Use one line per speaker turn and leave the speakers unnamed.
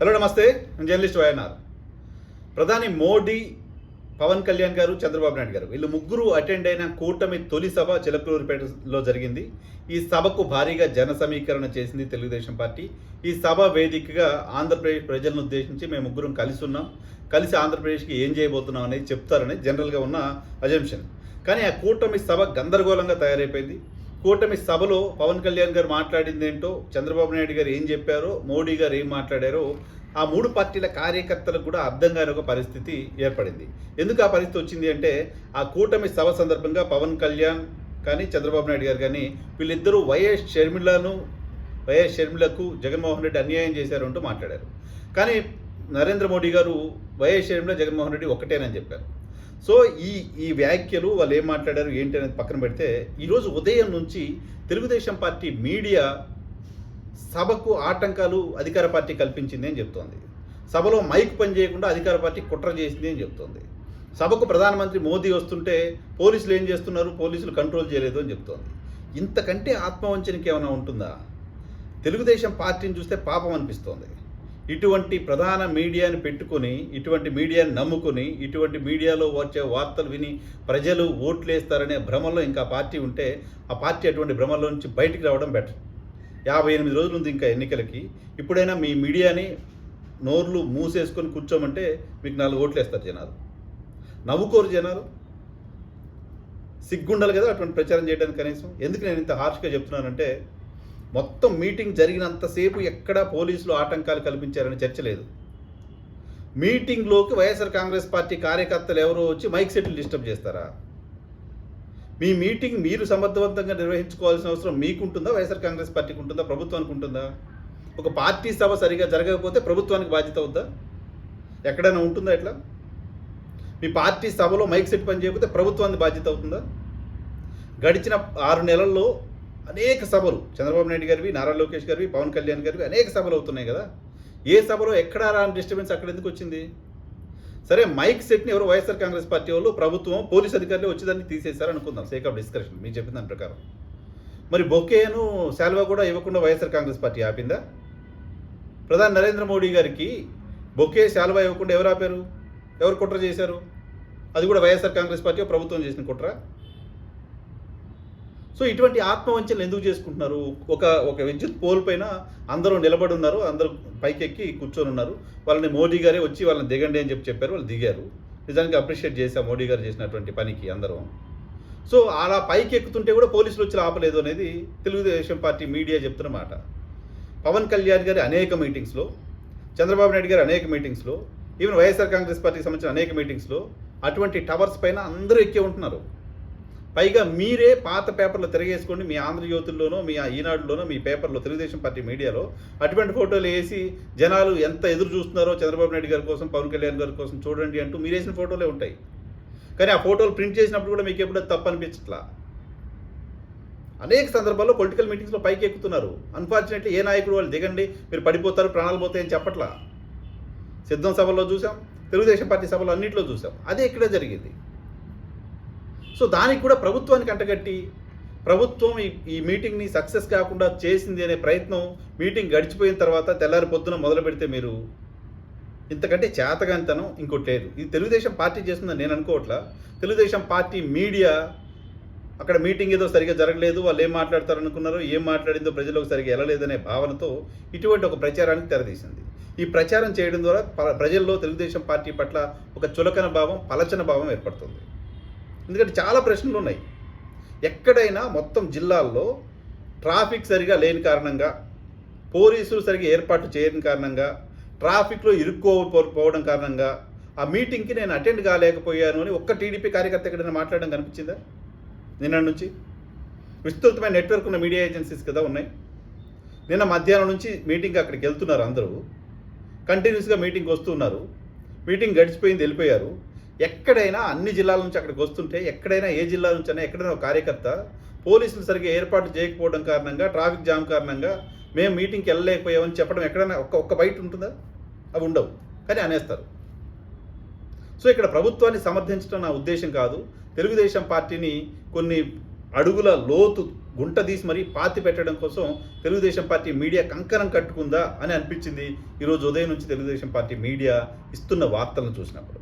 Hello నమస్తే. నేను journalist YNR ప్రధాని మోడీ పవన్ కళ్యాణ్ గారు చంద్రబాబు నాయుడు గారు వీళ్ళు ముగ్గురు అటెండ్ అయిన కూటమి తొలి సభ చిలకలూరుపేటలో జరిగింది. ఈ సభకు భారీగా జన సమీకరణ చేసింది తెలుగుదేశం పార్టీ. ఈ సభ వేదికగా ఆంధ్రప్రదేశ్ ప్రజలను ఉద్దేశించి మేము ముగ్గురం కలిసి ఉన్నాం. కలిసి ఆంధ్రప్రదేశ్కి ఏం చేయబోతున్నాం అనేది చెప్తారని జనరల్గా ఉన్న అజంప్షన్ కానీ ఆ కూటమి సభ గందరగోళంగా తయారైపోయింది. కూటమి సభలో పవన్ కళ్యాణ్ గారు మాట్లాడింది ఏంటో చంద్రబాబు నాయుడు గారు ఏం చెప్పారో మోడీ గారు ఏం మాట్లాడారో ఆ మూడు పార్టీల కార్యకర్తలకు కూడా అర్థం కాని ఒక పరిస్థితి ఏర్పడింది. ఎందుకు ఆ పరిస్థితి వచ్చింది అంటే ఆ కూటమి సభ సందర్భంగా పవన్ కళ్యాణ్ కానీ చంద్రబాబు నాయుడు గారు కానీ వీళ్ళిద్దరూ వైఎస్ షర్మిలను వైఎస్ షర్మిలకు జగన్మోహన్ రెడ్డి అన్యాయం చేశారు అంటూ మాట్లాడారు. కానీ నరేంద్ర మోడీ గారు వైఎస్ షర్మిల జగన్మోహన్ రెడ్డి ఒకటేనని చెప్పారు. సో ఈ ఈ వ్యాఖ్యలు వాళ్ళు ఏం మాట్లాడారు ఏంటి అనేది పక్కన పెడితే ఈరోజు ఉదయం నుంచి తెలుగుదేశం పార్టీ మీడియా సభకు ఆటంకాలు అధికార పార్టీ కల్పించింది అని చెప్తోంది. సభలో మైక్ పని చేయకుండా అధికార పార్టీ కుట్ర చేసింది అని చెప్తోంది. సభకు ప్రధానమంత్రి మోదీ వస్తుంటే పోలీసులు ఏం చేస్తున్నారు? పోలీసులు కంట్రోల్ చేయలేదు అని చెప్తోంది. ఇంతకంటే ఆత్మవంచనకి ఏమైనా ఉంటుందా? తెలుగుదేశం పార్టీని చూస్తే పాపం అనిపిస్తోంది. ఇటువంటి ప్రధాన మీడియాని పెట్టుకుని ఇటువంటి మీడియాని నమ్ముకుని ఇటువంటి మీడియాలో వచ్చే వార్తలు విని ప్రజలు ఓట్లేస్తారనే భ్రమలో ఇంకా పార్టీ ఉంటే ఆ పార్టీ అటువంటి భ్రమలో నుంచి బయటికి రావడం బెటర్. యాభై ఎనిమిది రోజులు ఉంది ఇంకా ఎన్నికలకి. ఇప్పుడైనా మీ మీడియాని నోర్లు మూసేసుకొని కూర్చోమంటే మీకు నాలుగు ఓట్లు వేస్తారు జనాలు. నవ్వుకోరు జనాలు. సిగ్గుండాలి కదా అటువంటి ప్రచారం చేయడానికి కనీసం. ఎందుకు నేను ఇంత హార్ష్గా చెప్తున్నానంటే మొత్తం మీటింగ్ జరిగినంతసేపు ఎక్కడా పోలీసులు ఆటంకాలు కల్పించారని చర్చ లేదు. మీటింగ్లోకి వైఎస్ఆర్ కాంగ్రెస్ పార్టీ కార్యకర్తలు ఎవరో వచ్చి మైక్ సెట్లు డిస్టర్బ్ చేస్తారా? మీ మీటింగ్ మీరు సమర్థవంతంగా నిర్వహించుకోవాల్సిన అవసరం మీకుంటుందా? వైఎస్ఆర్ కాంగ్రెస్ పార్టీకి ఉంటుందా? ప్రభుత్వానికి ఉంటుందా? ఒక పార్టీ సభ సరిగా జరగకపోతే ప్రభుత్వానికి బాధ్యత అవుద్దా ఎక్కడైనా ఉంటుందా ఇట్లా? మీ పార్టీ సభలో మైక్ సెట్ పని చేయకపోతే ప్రభుత్వానికి బాధ్యత అవుతుందా? గడిచిన ఆరు నెలల్లో అనేక సభలు చంద్రబాబు నాయుడు గారివి నారా లోకేష్ గారివి పవన్ కళ్యాణ్ గారివి అనేక సభలు అవుతున్నాయి కదా. ఏ సభలో ఎక్కడ రాని డిస్టర్బెన్స్ అక్కడ ఎందుకు వచ్చింది? సరే మైక్ సెట్ని ఎవరు వైఎస్ఆర్ కాంగ్రెస్ పార్టీ వాళ్ళు ప్రభుత్వం పోలీస్ అధికారులు వచ్చేదాన్ని తీసేశారు అనుకుందాం. సేక్ ఆఫ్ డిస్కషన్ మీరు చెప్పిన దాని ప్రకారం. మరి బొకేను శాల్వా కూడా ఇవ్వకుండా వైఎస్ఆర్ కాంగ్రెస్ పార్టీ ఆపిందా? ప్రధాని నరేంద్ర మోడీ గారికి బొకే శాల్వా ఇవ్వకుండా ఎవరు ఆపారు? ఎవరు కుట్ర చేశారు? అది కూడా వైఎస్ఆర్ కాంగ్రెస్ పార్టీ ప్రభుత్వం చేసిన కుట్ర. సో ఇటువంటి ఆత్మవంచనలు ఎందుకు చేసుకుంటున్నారు? ఒక ఒక విద్యుత్ పోల్ పైన అందరూ నిలబడి ఉన్నారు అందరూ పైకెక్కి కూర్చొని ఉన్నారు. వాళ్ళని మోడీ గారే వచ్చి వాళ్ళని దిగండి అని చెప్పి చెప్పారు వాళ్ళు దిగారు. నిజానికి అప్రిషియేట్ చేశాం మోడీ గారు చేసినటువంటి పనికి అందరం. సో అలా పైకి ఎక్కుతుంటే కూడా పోలీసులు వచ్చి ఆపలేదు అనేది తెలుగుదేశం పార్టీ మీడియా చెప్తున్న మాట. పవన్ కళ్యాణ్ గారి అనేక మీటింగ్స్లో చంద్రబాబు నాయుడు గారి అనేక మీటింగ్స్లో ఈవెన్ వైఎస్ఆర్ కాంగ్రెస్ పార్టీకి సంబంధించిన అనేక మీటింగ్స్లో అటువంటి టవర్స్ పైన అందరూ ఎక్కే ఉంటున్నారు. పైగా మీరే పాత పేపర్లు తిరగేసుకోండి మీ ఆంధ్రజ్యోతుల్లోనో మీ ఈనాడులోనో మీ పేపర్లో తెలుగుదేశం పార్టీ మీడియాలో అటువంటి ఫోటోలు వేసి జనాలు ఎంత ఎదురు చూస్తున్నారో చంద్రబాబు నాయుడు గారి కోసం పవన్ కళ్యాణ్ గారి కోసం చూడండి అంటూ మీరు వేసిన ఫోటోలే ఉంటాయి. కానీ ఆ ఫోటోలు ప్రింట్ చేసినప్పుడు కూడా మీకు ఎప్పుడో తప్పు అనిపించట్లా? అనేక సందర్భాల్లో పొలిటికల్ మీటింగ్స్లో పైకి ఎక్కుతున్నారు. అన్ఫార్చునేట్లీ ఏ నాయకుడు వాళ్ళు దిగండి మీరు పడిపోతారు ప్రాణాలు పోతాయని చెప్పట్లా? సిద్ధం సభలో చూసాం తెలుగుదేశం పార్టీ సభలో అన్నింటిలో చూసాం. అదే ఇక్కడే జరిగింది. సో దానికి కూడా ప్రభుత్వానికి అంటగట్టి ప్రభుత్వం ఈ ఈ మీటింగ్ని సక్సెస్ కాకుండా చేసింది అనే ప్రయత్నం మీటింగ్ గడిచిపోయిన తర్వాత తెల్లారి పొద్దున మొదలు పెడితే మీరు ఇంతకంటే చేతగానితనం ఇంకోటి లేదు. ఇది తెలుగుదేశం పార్టీ చేస్తుందని నేను అనుకోవట్లా. తెలుగుదేశం పార్టీ మీడియా అక్కడ మీటింగ్ ఏదో సరిగా జరగలేదు వాళ్ళు ఏం మాట్లాడతారు అనుకున్నారో ఏం మాట్లాడిందో ప్రజలకు సరిగా వెళ్ళలేదనే భావనతో ఇటువంటి ఒక ప్రచారానికి తెరదీసింది. ఈ ప్రచారం చేయడం ద్వారా ప- ప్రజల్లో తెలుగుదేశం పార్టీ పట్ల ఒక చులకన భావం పలచన భావం ఏర్పడుతుంది. ఎందుకంటే చాలా ప్రశ్నలు ఉన్నాయి. ఎక్కడైనా మొత్తం జిల్లాల్లో ట్రాఫిక్ సరిగా లేని కారణంగా పోలీసులు సరిగా ఏర్పాటు చేయని కారణంగా ట్రాఫిక్లో ఇరుక్కోపోవడం కారణంగా ఆ మీటింగ్కి నేను అటెండ్ కాలేకపోయాను అని ఒక్క టీడీపీ కార్యకర్త ఎక్కడైనా మాట్లాడడం కనిపించిందా? నిన్న నుంచి? విస్తృతమైన నెట్వర్క్ ఉన్న మీడియా ఏజెన్సీస్ కదా ఉన్నాయి. నిన్న మధ్యాహ్నం నుంచి మీటింగ్ అక్కడికి వెళ్తున్నారు అందరూ. కంటిన్యూస్గా మీటింగ్ వస్తున్నారు మీటింగ్ గడిచిపోయింది వెళ్ళిపోయారు. ఎక్కడైనా అన్ని జిల్లాల నుంచి అక్కడికి వస్తుంటే ఎక్కడైనా ఏ జిల్లా నుంచి అయినా ఎక్కడైనా ఒక కార్యకర్త పోలీసులు సరిగ్గా ఏర్పాటు చేయకపోవడం కారణంగా ట్రాఫిక్ జామ్ కారణంగా మేము మీటింగ్కి వెళ్ళలేకపోయామని చెప్పడం ఎక్కడైనా ఒక్క ఒక్క బయట ఉంటుందా? అవి ఉండవు. కానీ అనేస్తారు. సో ఇక్కడ ప్రభుత్వాన్ని సమర్థించడం నా ఉద్దేశం కాదు. తెలుగుదేశం పార్టీని కొన్ని అడుగుల లోతు గుంట తీసి మరీ పాతి పెట్టడం కోసం తెలుగుదేశం పార్టీ మీడియా కంకణం కట్టుకుందా అని అనిపించింది. ఈరోజు ఉదయం నుంచి తెలుగుదేశం పార్టీ మీడియా ఇస్తున్న వార్తలను చూసినప్పుడు.